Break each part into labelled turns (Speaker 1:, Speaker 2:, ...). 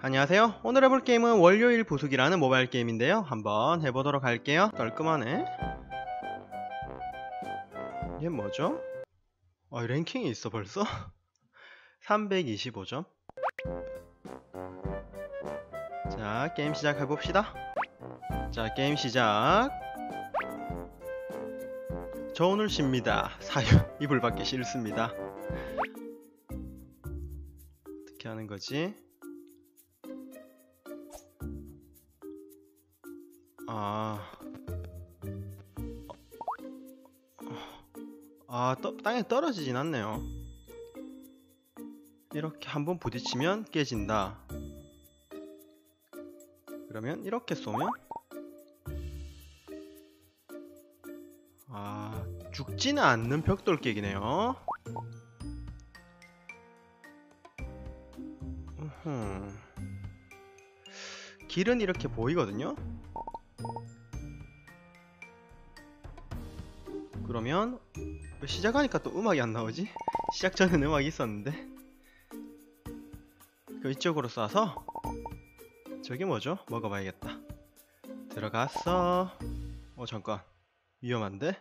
Speaker 1: 안녕하세요. 오늘 해볼 게임은 월요일 부수기라는 모바일 게임인데요. 한번 해보도록 할게요. 깔끔하네. 이게 뭐죠? 아, 랭킹이 있어 벌써? 325점. 자, 게임 시작해봅시다. 자, 게임 시작. 저 오늘 쉽니다. 사유, 이불 밖에 싫습니다. 어떻게 하는 거지? 아, 아, 떠, 땅에 떨어지진 않네요. 이렇게 한번 부딪히면 깨진다. 그러면 이렇게 쏘면 아, 죽지는 않는 벽돌 깨기네요. 길은 이렇게 보이거든요. 그러면 왜 시작하니까 또 음악이 안 나오지? 시작 전엔 음악이 있었는데 그 이쪽으로 쏴서 저게 뭐죠? 먹어봐야겠다 들어갔어 어 잠깐 위험한데?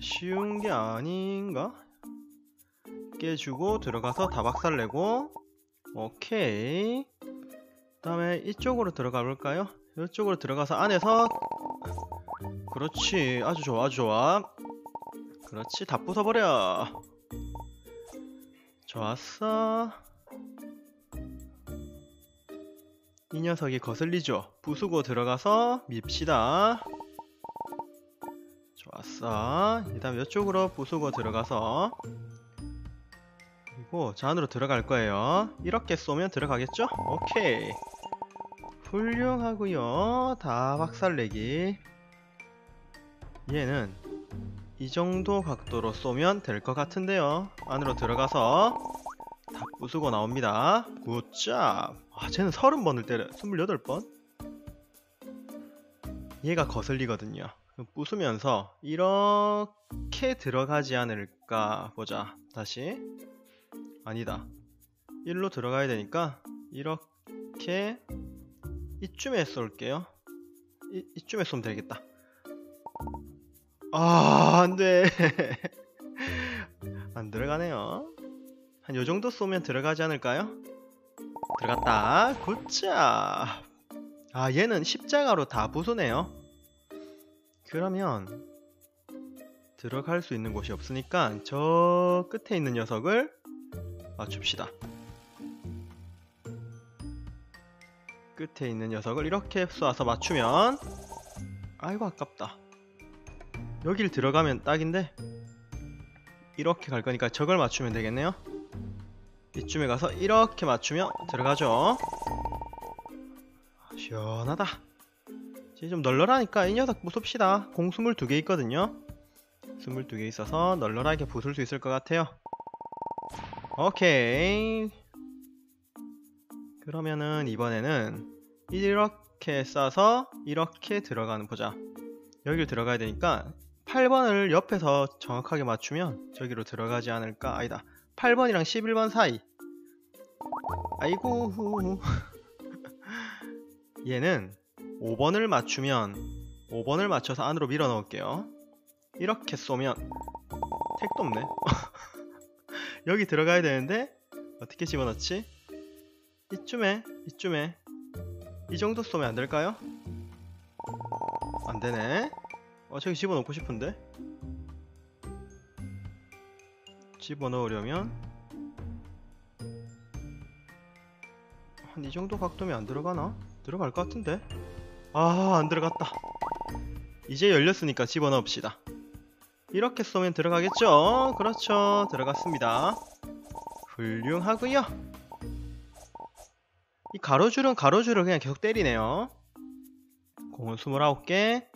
Speaker 1: 쉬운 게 아닌가? 깨주고 들어가서 다 박살내고 오케이. 다음에 이쪽으로 들어가 볼까요? 이쪽으로 들어가서 안에서. 그렇지. 아주 좋아 아주 좋아. 그렇지. 다 부숴버려. 좋았어. 이 녀석이 거슬리죠? 부수고 들어가서 밉시다. 좋았어. 그 다음 이쪽으로 부수고 들어가서 그리고 저 안으로 들어갈 거예요. 이렇게 쏘면 들어가겠죠? 오케이. 훌륭하고요. 다 박살내기. 얘는 이 정도 각도로 쏘면 될 것 같은데요. 안으로 들어가서 다 부수고 나옵니다. 굿잡 아 쟤는 30번을 때려. 28번? 얘가 거슬리거든요. 부수면서 이렇게 들어가지 않을까? 보자. 다시 아니다. 일로 들어가야 되니까 이렇게 이쯤에 쏠게요. 이, 이쯤에 쏘면 되겠다. 아 안돼. 안 들어가네요. 한 요정도 쏘면 들어가지 않을까요? 들어갔다. 굿자. 아 얘는 십자가로 다 부수네요. 그러면 들어갈 수 있는 곳이 없으니까 저 끝에 있는 녀석을 맞춥시다. 끝에 있는 녀석을 이렇게 쏘아서 맞추면 아이고 아깝다. 여길 들어가면 딱인데 이렇게 갈 거니까 저걸 맞추면 되겠네요. 이쯤에 가서 이렇게 맞추면 들어가죠. 시원하다. 이제 좀 널널하니까 이 녀석 부숩시다. 공 22개 있거든요. 22개 있어서 널널하게 부술 수 있을 것 같아요 오케이. 그러면은 이번에는 이렇게 쏴서 이렇게 들어가는 보자. 여기를 들어가야 되니까 8번을 옆에서 정확하게 맞추면 저기로 들어가지 않을까? 아니다. 8번이랑 11번 사이. 아이고 후 얘는 5번을 맞추면 5번을 맞춰서 안으로 밀어 넣을게요. 이렇게 쏘면 택도 없네 여기 들어가야 되는데 어떻게 집어넣지? 이쯤에 이쯤에 이 정도 쏘면 안 될까요? 안 되네. 어 저기 집어넣고 싶은데. 집어넣으려면 한 이 정도 각도면 안 들어가나? 들어갈 것 같은데. 아 안 들어갔다. 이제 열렸으니까 집어넣읍시다. 이렇게 쏘면 들어가겠죠? 그렇죠. 들어갔습니다. 훌륭하고요. 이 가로줄은 가로줄을 그냥 계속 때리네요. 공은 29개.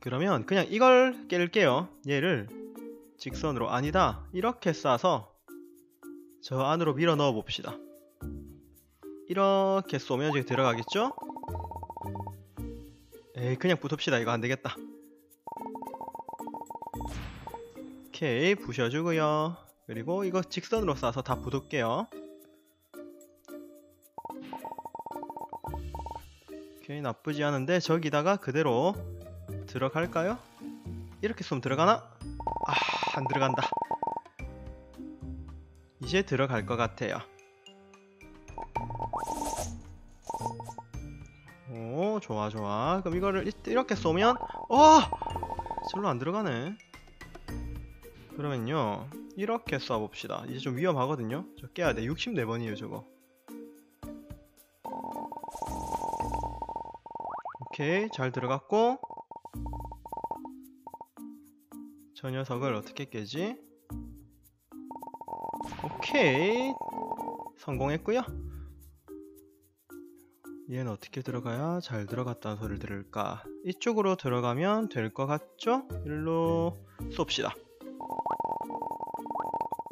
Speaker 1: 그러면 그냥 이걸 깰게요. 얘를 직선으로 아니다. 이렇게 쏴서 저 안으로 밀어 넣어 봅시다. 이렇게 쏘면 여기 들어가겠죠? 에이 그냥 붙읍시다. 이거 안 되겠다. 오케이 부셔주고요. 그리고 이거 직선으로 싸서 다 부둘게요. 오케이 나쁘지 않은데 저기다가 그대로 들어갈까요? 이렇게 쏘면 들어가나? 아 안 들어간다. 이제 들어갈 것 같아요. 오 좋아 좋아. 그럼 이거를 이- 이렇게 쏘면 와 절로 안 들어가네 그러면요 이렇게 쏴봅시다. 이제 좀 위험하거든요? 저 깨야 돼. 64번이에요 저거. 오케이 잘 들어갔고. 저 녀석을 어떻게 깨지? 오케이 성공했고요. 얘는 어떻게 들어가야 잘 들어갔다는 소리를 들을까? 이쪽으로 들어가면 될 것 같죠? 일로 쏩시다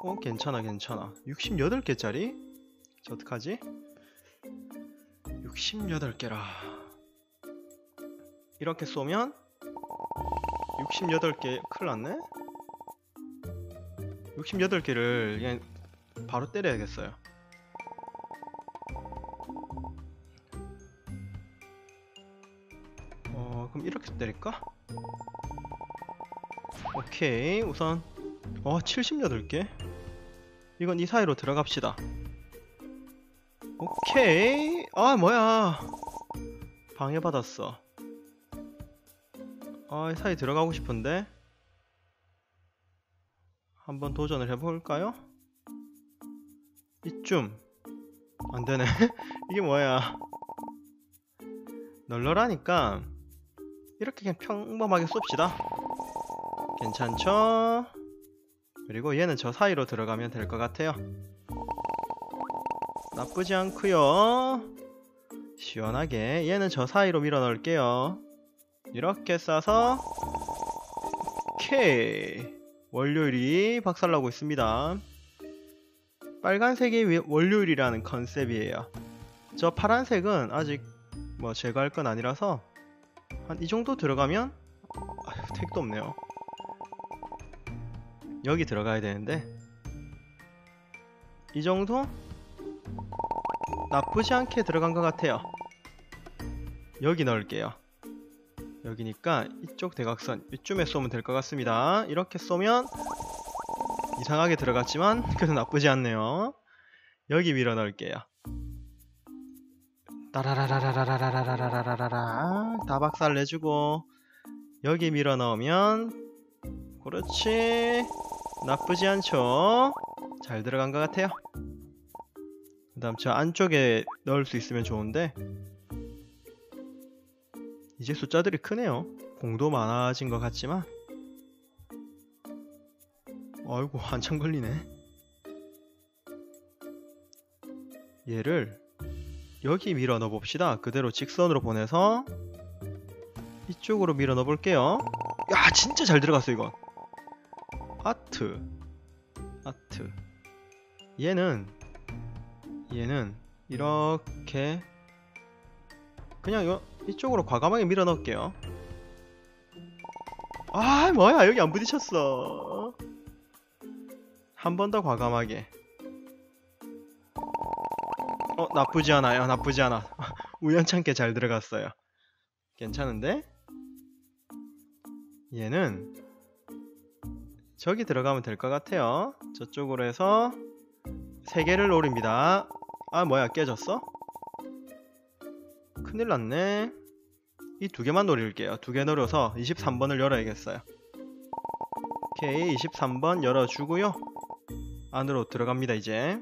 Speaker 1: 어 괜찮아 괜찮아. 68개짜리? 저 어떡하지? 68개라. 이렇게 쏘면 68개. 큰일났네. 68개를 그냥 바로 때려야겠어요. 어 그럼 이렇게 때릴까? 오케이 우선. 어 78개 이건 이 사이로 들어갑시다. 오케이. 아 뭐야. 방해받았어. 아, 이 사이 들어가고 싶은데? 한번 도전을 해볼까요? 이쯤. 안되네. 이게 뭐야. 널널하니까 이렇게 그냥 평범하게 쏩시다. 괜찮죠? 그리고 얘는 저 사이로 들어가면 될 것 같아요. 나쁘지 않고요. 시원하게 얘는 저 사이로 밀어 넣을게요. 이렇게 싸서 오케이 월요일이 박살나고 있습니다. 빨간색이 위- 월요일이라는 컨셉이에요. 저 파란색은 아직 뭐 제거할 건 아니라서 한 이 정도 들어가면 아휴 택도 없네요 여기 들어가야 되는데. 이 정도? 나쁘지 않게 들어간 것 같아요. 여기 넣을게요. 여기니까 이쪽 대각선 이쯤에 쏘면 될 것 같습니다. 이렇게 쏘면 이상하게 들어갔지만 그래도 나쁘지 않네요. 여기 밀어 넣을게요. 따라라라라라라라라라라라라 다 박살 내주고 여기 밀어 넣으면 그렇지. 나쁘지 않죠. 잘 들어간 것 같아요. 그 다음 저 안쪽에 넣을 수 있으면 좋은데. 이제 숫자들이 크네요. 공도 많아진 것 같지만. 아이고 한참 걸리네. 얘를 여기 밀어 넣어 봅시다. 그대로 직선으로 보내서 이쪽으로 밀어 넣어 볼게요. 야 진짜 잘 들어갔어 이건 아트. 아트. 얘는 얘는 이렇게 그냥 이거 이쪽으로 과감하게 밀어 넣을게요. 아 뭐야? 여기 안 부딪혔어. 한 번 더 과감하게. 어 나쁘지 않아요. 나쁘지 않아. 우연찮게 잘 들어갔어요. 괜찮은데? 얘는 저기 들어가면 될 것 같아요. 저쪽으로 해서 세 개를 노립니다. 아 뭐야 깨졌어? 큰일 났네. 이 두 개만 노릴게요. 두 개 노려서 23번을 열어야겠어요. 오케이 23번 열어주고요. 안으로 들어갑니다 이제.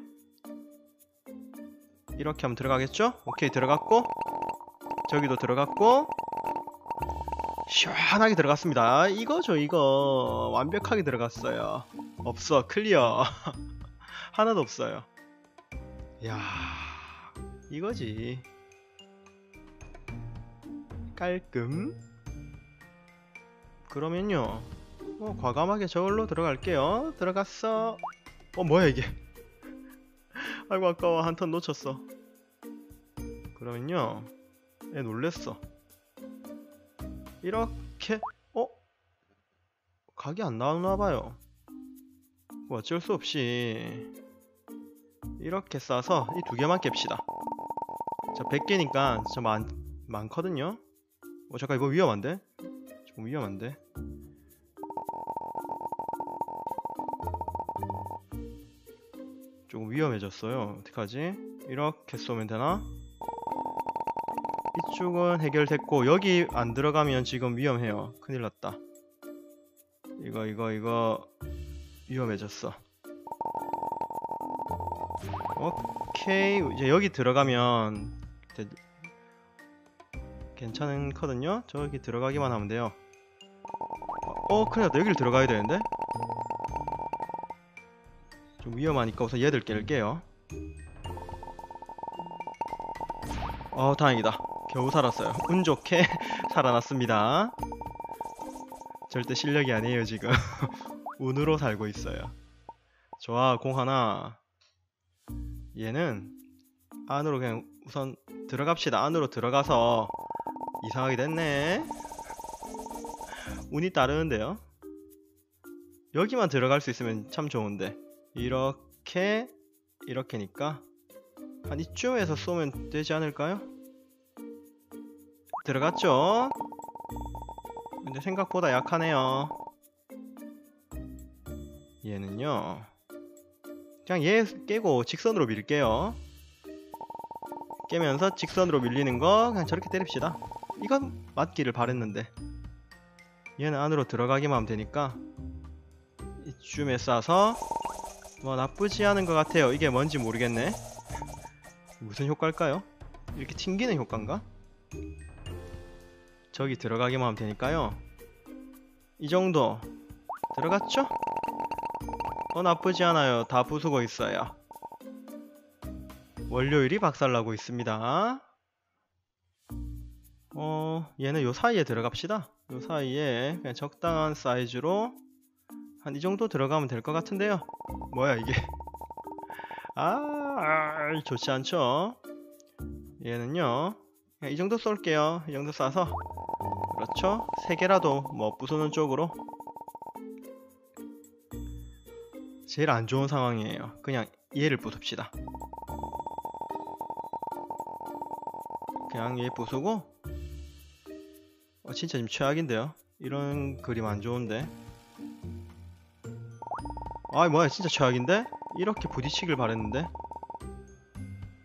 Speaker 1: 이렇게 하면 들어가겠죠? 오케이 들어갔고 저기도 들어갔고 시원하게 들어갔습니다. 이거죠 이거. 완벽하게 들어갔어요. 없어 클리어. 하나도 없어요. 야 이거지. 깔끔? 그러면요 뭐 과감하게 저걸로 들어갈게요. 들어갔어. 어 뭐야 이게? 아이고 아까워. 한 턴 놓쳤어. 그러면요 얘 놀랬어 이렇게 어? 각이 안 나오나봐요 뭐 어쩔 수 없이 이렇게 싸서 이 두 개만 깹시다 자 100개니까 진짜 많, 많거든요 어 잠깐 이거 위험한데? 조금 위험한데 조금 위험해졌어요 어떡하지? 이렇게 쏘면 되나? 이쪽은 해결됐고 여기 안 들어가면 지금 위험해요. 큰일 났다. 이거 이거 이거 위험해졌어. 오케이. 이제 여기 들어가면 되- 괜찮거든요? 저기 들어가기만 하면 돼요. 어 큰일 났다. 여기를 들어가야 되는데? 좀 위험하니까 우선 얘들 깰게요. 어 다행이다 겨우 살았어요. 운 좋게 살아났습니다. 절대 실력이 아니에요 지금. 운으로 살고 있어요. 좋아 공 하나. 얘는 안으로 그냥 우선 들어갑시다. 안으로 들어가서 이상하게 됐네. 운이 따르는데요. 여기만 들어갈 수 있으면 참 좋은데. 이렇게 이렇게니까 한 이쯤에서 쏘면 되지 않을까요? 들어갔죠? 근데 생각보다 약하네요. 얘는요. 그냥 얘 깨고 직선으로 밀게요. 깨면서 직선으로 밀리는 거 그냥 저렇게 때립시다. 이건 맞기를 바랬는데. 얘는 안으로 들어가기만 하면 되니까 이쯤에 쏴서 뭐 나쁘지 않은 것 같아요. 이게 뭔지 모르겠네. 무슨 효과일까요? 이렇게 튕기는 효과인가? 저기 들어가기만 하면 되니까요. 이 정도. 들어갔죠? 어 나쁘지 않아요. 다 부수고 있어요. 월요일이 박살나고 있습니다. 어 얘는 요 사이에 들어갑시다. 요 사이에 그냥 적당한 사이즈로 한 이 정도 들어가면 될 것 같은데요. 뭐야 이게. 아, 아 좋지 않죠? 얘는요. 이 정도 쏠게요. 이 정도 쏴서 그렇죠 세 개라도 뭐 부수는 쪽으로? 제일 안 좋은 상황이에요. 그냥 얘를 부숩시다. 그냥 얘 부수고 어, 진짜 지금 최악인데요. 이런 그림 안 좋은데. 아이 뭐야 진짜 최악인데? 이렇게 부딪히길 바랬는데.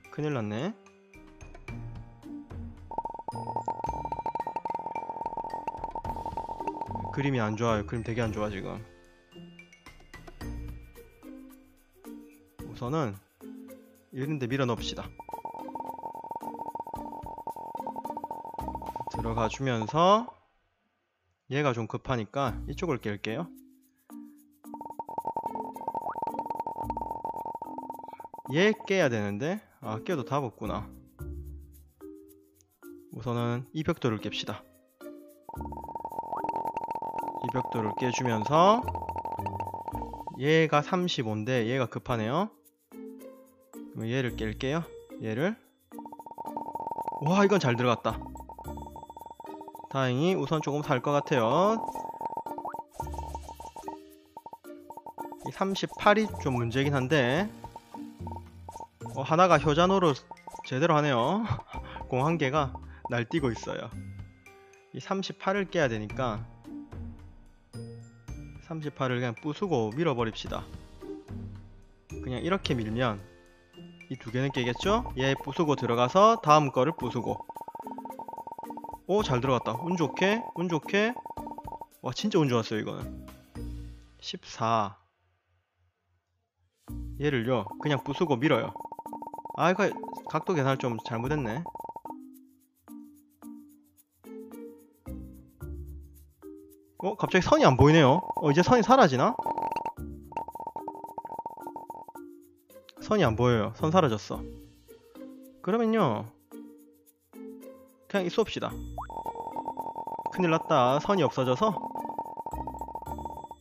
Speaker 1: 큰일 났네 그림이 안 좋아요. 그림 되게 안 좋아 지금. 우선은 이런데 밀어 넣읍시다. 들어가 주면서 얘가 좀 급하니까 이쪽을 깰게요. 얘 깨야 되는데 아 깨도 답 없구나. 우선은 이 벽돌을 깹시다 이 벽돌을 깨주면서 얘가 35인데 얘가 급하네요. 얘를 깰게요. 얘를. 와 이건 잘 들어갔다. 다행히 우선 조금 살 것 같아요. 이 38이 좀 문제긴 한데 어, 하나가 효자노로 제대로 하네요. 공 한 개가 날뛰고 있어요. 이 38을 깨야 되니까 38을 그냥 부수고 밀어버립시다. 그냥 이렇게 밀면 이 두 개는 깨겠죠? 얘 부수고 들어가서 다음 거를 부수고. 오 잘 들어갔다. 운 좋게 운 좋게. 와 진짜 운 좋았어요 이거는. 14 얘를요 그냥 부수고 밀어요. 아 이거 각도 계산을 좀 잘못했네 어? 갑자기 선이 안 보이네요. 어 이제 선이 사라지나? 선이 안 보여요. 선 사라졌어. 그러면요. 그냥 쏘읍시다. 큰일 났다. 선이 없어져서?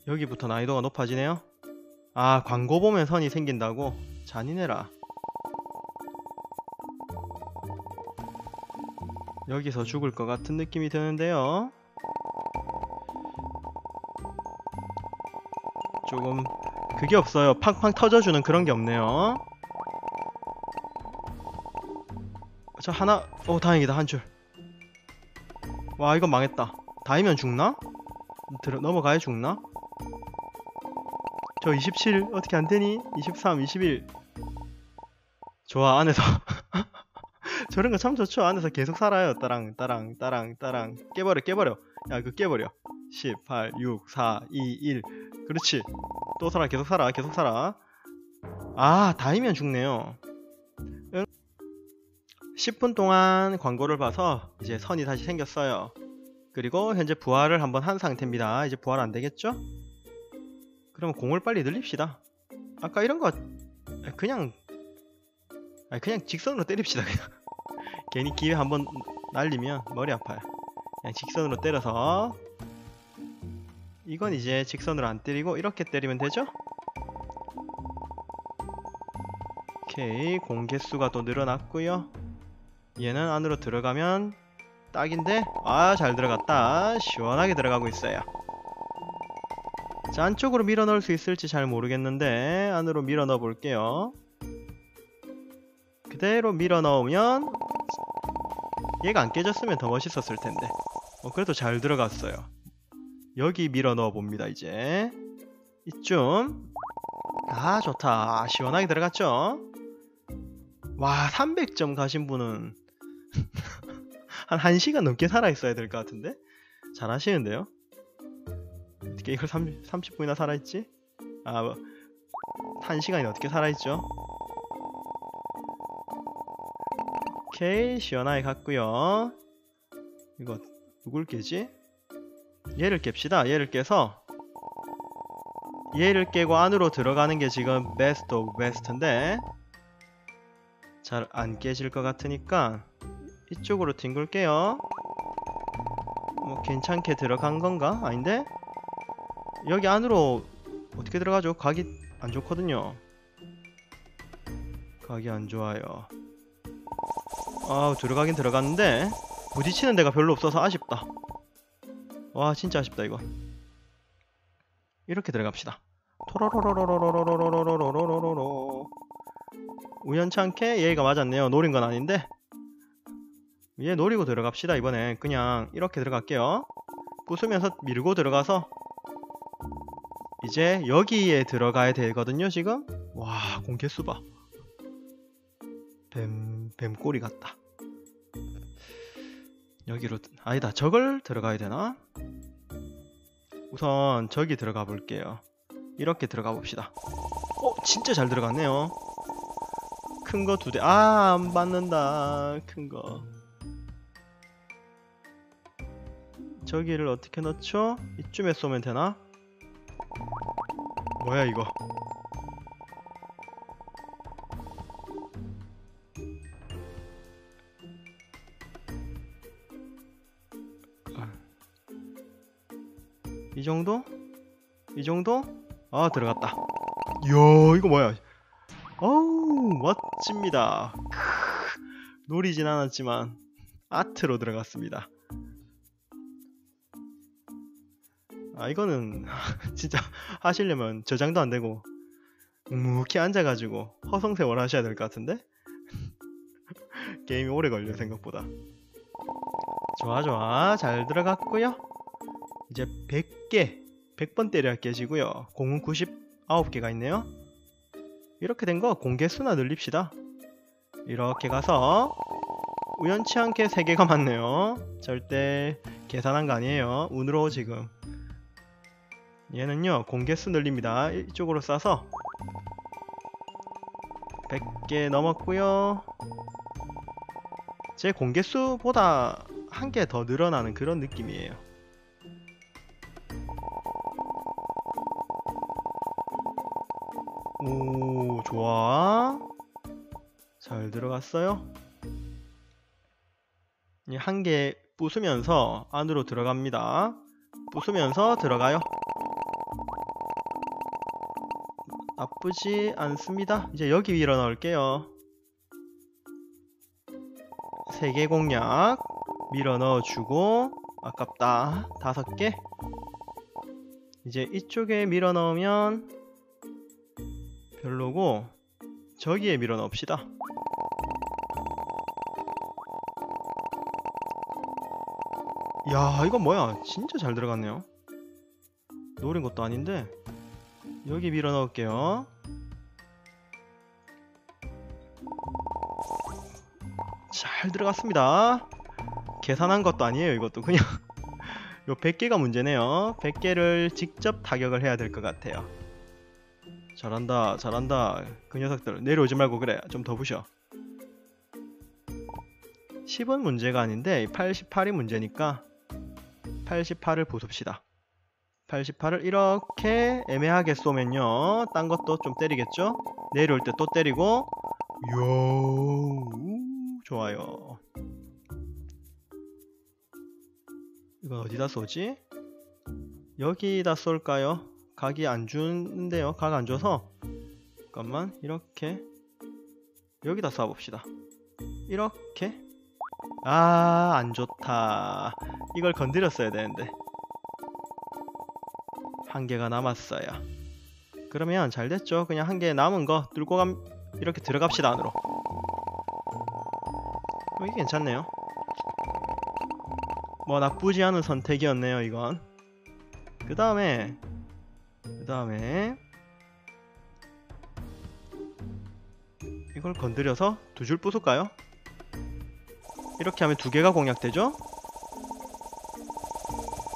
Speaker 1: 여기부터 난이도가 높아지네요. 아 광고 보면 선이 생긴다고? 잔인해라. 여기서 죽을 것 같은 느낌이 드는데요 조금 그게 없어요. 팡팡 터져주는 그런 게 없네요. 자 하나 오 다행이다 한 줄. 와 이건 망했다. 다이면 죽나? 들어 넘어가야 죽나? 저 27 어떻게 안 되니? 23, 21. 좋아 안에서 저런 거 참 좋죠. 안에서 계속 살아요. 따랑 따랑 따랑 따랑 깨버려 깨버려. 야 그 깨버려. 10, 8, 6, 4, 2, 1. 그렇지. 또 살아 계속 살아 계속 살아. 아 다이면 죽네요. 응? 10분 동안 광고를 봐서 이제 선이 다시 생겼어요. 그리고 현재 부활을 한번 한 상태입니다. 이제 부활 안 되겠죠? 그러면 공을 빨리 늘립시다. 아까 이런 거 그냥 그냥 직선으로 때립시다 그냥. 괜히 기회 한번 날리면 머리 아파요. 그냥 직선으로 때려서 이건 이제 직선으로 안 때리고 이렇게 때리면 되죠? 오케이 공 개수가 또 늘어났고요. 얘는 안으로 들어가면 딱인데 아 잘 들어갔다. 시원하게 들어가고 있어요. 자 안쪽으로 밀어 넣을 수 있을지 잘 모르겠는데 안으로 밀어 넣어 볼게요. 그대로 밀어 넣으면 얘가 안 깨졌으면 더 멋있었을 텐데. 어, 그래도 잘 들어갔어요 여기 밀어 넣어 봅니다 이제 이쯤 아 좋다 시원하게 들어갔죠 와 300점 가신 분은 한 1시간 넘게 살아있어야 될 것 같은데? 잘 하시는데요? 어떻게 이걸 30, 30분이나 살아있지? 아, 뭐, 1시간이 어떻게 살아있죠? 오케이, 시원하게 갔고요 이거 누굴 깨지? 얘를 깹시다. 얘를 깨서 얘를 깨고 안으로 들어가는 게 지금 베스트 오브 베스트인데 잘 안 깨질 것 같으니까 이쪽으로 뒹굴게요 뭐 괜찮게 들어간 건가? 아닌데? 여기 안으로 어떻게 들어가죠? 각이 안 좋거든요 각이 안 좋아요 아 들어가긴 들어갔는데 부딪히는 데가 별로 없어서 아쉽다 와 진짜 아쉽다 이거. 이렇게 들어갑시다. 토로로로로로로로로로로로로로로 우연찮게 얘가 맞았네요 노린 건 아닌데 얘 노리고 들어갑시다 이번엔. 그냥 이렇게 들어갈게요. 부수면서 밀고 들어가서 이제 여기에 들어가야 되거든요 지금. 와 공개수 봐 뱀, 뱀꼬리 같다 여기로 아니다 저걸 들어가야 되나? 우선 저기 들어가 볼게요. 이렇게 들어가 봅시다. 어 진짜 잘 들어갔네요. 큰 거 두 대. 아 안 받는다. 큰거. 저기를 어떻게 넣죠? 이쯤에 쏘면 되나? 뭐야 이거 이 정도? 이 정도? 아 들어갔다. 이야 이거 뭐야? 어우 멋집니다. 노리진 않았지만 아트로 들어갔습니다. 아 이거는 진짜 하시려면 저장도 안되고 묵묵히 앉아가지고 허송세월 하셔야 될 것 같은데? 게임이 오래 걸려 생각보다. 좋아 좋아. 잘 들어갔고요 이제 100개 100번 때려야 깨지고요. 공은 99개가 있네요. 이렇게 된 거 공개수나 늘립시다. 이렇게 가서 우연치 않게 3개가 맞네요. 절대 계산한 거 아니에요. 운으로 지금. 얘는요 공개수 늘립니다. 이쪽으로 싸서 100개 넘었고요. 제 공개수보다 한 개 더 늘어나는 그런 느낌이에요 오 좋아. 잘 들어갔어요? 한 개 부수면서 안으로 들어갑니다. 부수면서 들어가요. 나쁘지 않습니다. 이제 여기 위로 넣을게요. 3개 공략 밀어 넣어주고 아깝다. 5개. 이제 이쪽에 밀어 넣으면 별로고 저기에 밀어 넣읍시다. 야 이건 뭐야? 진짜 잘 들어갔네요. 노린 것도 아닌데 여기 밀어 넣을게요. 잘 들어갔습니다. 계산한 것도 아니에요 이것도. 그냥 요 100개가 문제네요. 100개를 직접 타격을 해야 될 것 같아요 잘한다 잘한다. 그 녀석들 내려오지 말고 그래. 좀 더 부셔. 10은 문제가 아닌데 88이 문제니까 88을 부숩시다. 88을 이렇게 애매하게 쏘면요. 딴 것도 좀 때리겠죠? 내려올 때 또 때리고. 요 좋아요. 이건 어디다 쏘지? 여기다 쏠까요? 각이 안 주는데요 각 안 줘서 잠깐만 이렇게 여기다 쏴봅시다 이렇게 아, 안 좋다. 이걸 건드렸어야 되는데. 한 개가 남았어요. 그러면 잘 됐죠. 그냥 한 개 남은 거 뚫고 감, 이렇게 들어갑시다, 안으로. 어, 이게 괜찮네요. 뭐, 나쁘지 않은 선택이었네요, 이건. 그 다음에, 그 다음에, 이걸 건드려서 두 줄 부술까요? 이렇게 하면 두 개가 공략되죠?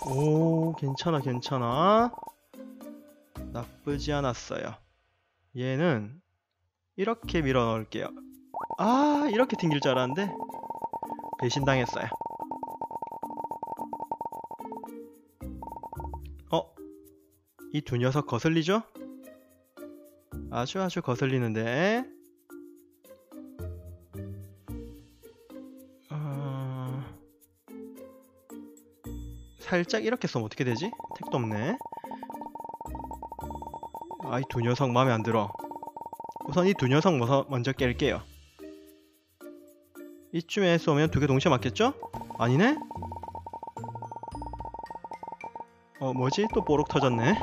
Speaker 1: 오 괜찮아 괜찮아 나쁘지 않았어요 얘는 이렇게 밀어 넣을게요 아 이렇게 튕길 줄 알았는데 배신당했어요 이 두 녀석 거슬리죠? 아주 아주 거슬리는데 어... 살짝 이렇게 쏘면 어떻게 되지? 택도 없네 아이 두 녀석 마음에 안 들어 우선 이 두 녀석 먼저 깰게요 이쯤에 쏘면 두 개 동시에 맞겠죠? 아니네? 어 뭐지? 또 뽀록 터졌네.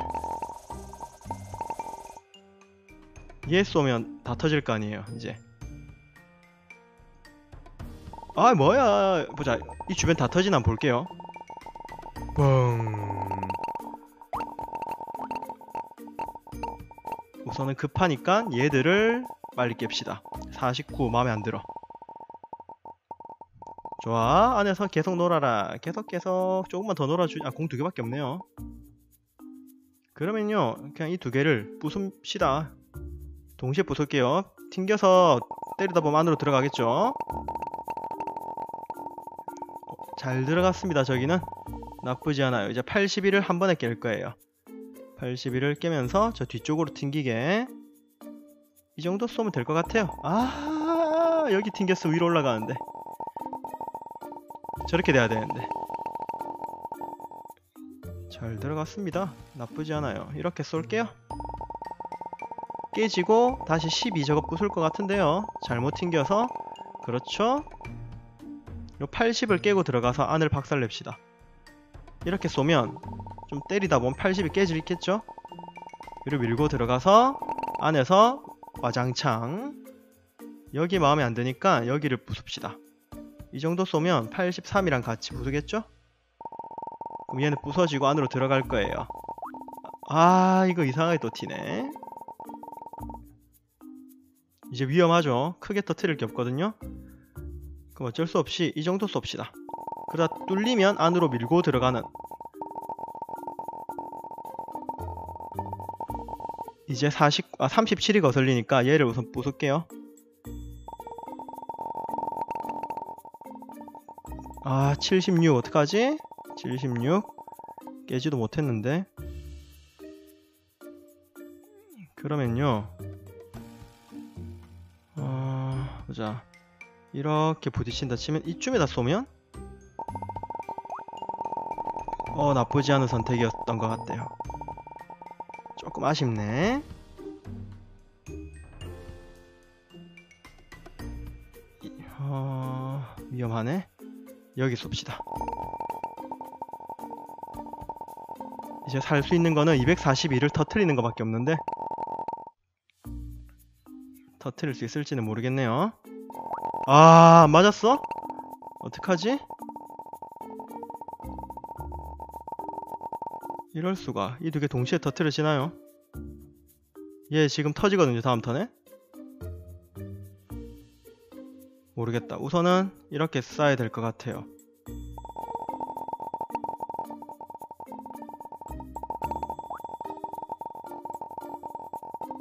Speaker 1: 얘 쏘면 다 터질 거 아니에요 이제. 아 뭐야. 보자. 이 주변 다 터지나 볼게요. 뻥. 우선은 급하니까 얘들을 빨리 깹시다. 49 마음에 안 들어 좋아. 안에서 계속 놀아라. 계속 계속. 조금만 더 놀아주 아공 두 개밖에 없네요. 그러면요 그냥 이 두 개를 부숩시다. 동시에 부술게요. 튕겨서 때리다 보면 안으로 들어가겠죠? 잘 들어갔습니다 저기는. 나쁘지 않아요. 이제 81을 한 번에 깰 거예요. 81을 깨면서 저 뒤쪽으로 튕기게. 이 정도 쏘면 될 것 같아요. 아 여기 튕겼어 위로 올라가는데 저렇게 돼야 되는데. 잘 들어갔습니다. 나쁘지 않아요. 이렇게 쏠게요. 깨지고 다시 12 저거 부술 것 같은데요. 잘못 튕겨서. 그렇죠. 요 80을 깨고 들어가서 안을 박살냅시다. 이렇게 쏘면 좀 때리다 보면 80이 깨질 있겠죠? 위로 밀고 들어가서 안에서 와장창. 여기 마음에 안 드니까 여기를 부숩시다 이 정도 쏘면 83이랑 같이 부수겠죠? 그럼 얘는 부서지고 안으로 들어갈 거예요. 아 이거 이상하게 또 튀네. 이제 위험하죠? 크게 터트릴 게 없거든요? 그럼 어쩔 수 없이 이 정도 쏩시다. 그러다 뚫리면 안으로 밀고 들어가는. 이제 40, 아 37이 거슬리니까 얘를 우선 부술게요 아, 76 어떡하지? 76 깨지도 못했는데. 그러면요. 어... 보자. 이렇게 부딪힌다 치면 이쯤에다 쏘면? 어 나쁘지 않은 선택이었던 것 같아요. 조금 아쉽네. 어... 위험하네 여기 쏩시다 이제 살 수 있는 거는 242를 터트리는 것밖에 없는데 터트릴 수 있을지는 모르겠네요. 아, 맞았어? 어떡하지? 이럴 수가. 이 두 개 동시에 터트려지나요? 얘 지금 터지거든요, 다음 턴에. 모르겠다. 우선은 이렇게 쌓아야 될 것 같아요.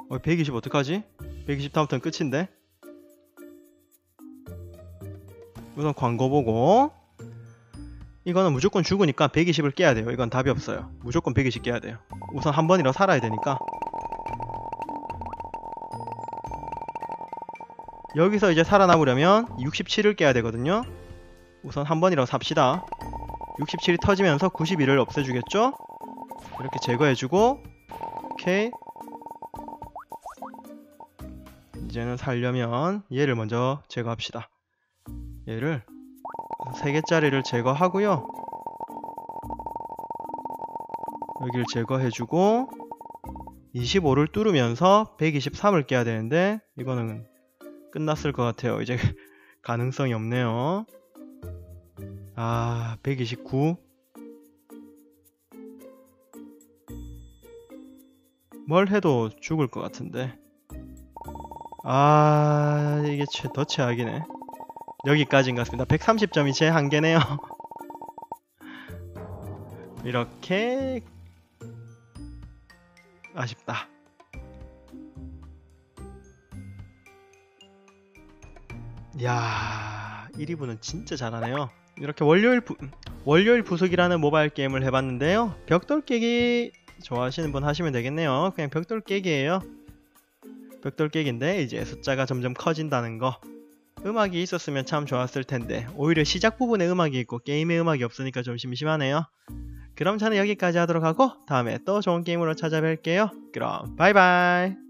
Speaker 1: 어, 120 어떡하지? 120 다음부터는 끝인데? 우선 광고 보고 이거는 무조건 죽으니까 120을 깨야 돼요. 이건 답이 없어요. 무조건 120 깨야 돼요. 우선 한 번이라도 살아야 되니까 여기서 이제 살아남으려면 67을 깨야 되거든요. 우선 한 번이라도 삽시다. 67이 터지면서 91을 없애주겠죠? 이렇게 제거해주고 오케이 이제는 살려면 얘를 먼저 제거합시다. 얘를 3개짜리를 제거하고요. 여기를 제거해주고 25를 뚫으면서 123을 깨야 되는데 이거는 끝났을 것 같아요. 이제 가능성이 없네요. 아, 129. 뭘 해도 죽을 것 같은데. 아, 이게 최, 더 최악이네. 여기까지인 것 같습니다. 130점이 제 한계네요. 이렇게 1위분은 진짜 잘하네요. 이렇게 월요일 부, 월요일 부속이라는 모바일 게임을 해봤는데요. 벽돌 깨기 좋아하시는 분 하시면 되겠네요. 그냥 벽돌 깨기예요. 벽돌 깨기인데 이제 숫자가 점점 커진다는 거. 음악이 있었으면 참 좋았을 텐데 오히려 시작 부분에 음악이 있고 게임에 음악이 없으니까 좀 심심하네요. 그럼 저는 여기까지 하도록 하고 다음에 또 좋은 게임으로 찾아뵐게요. 그럼 바이바이.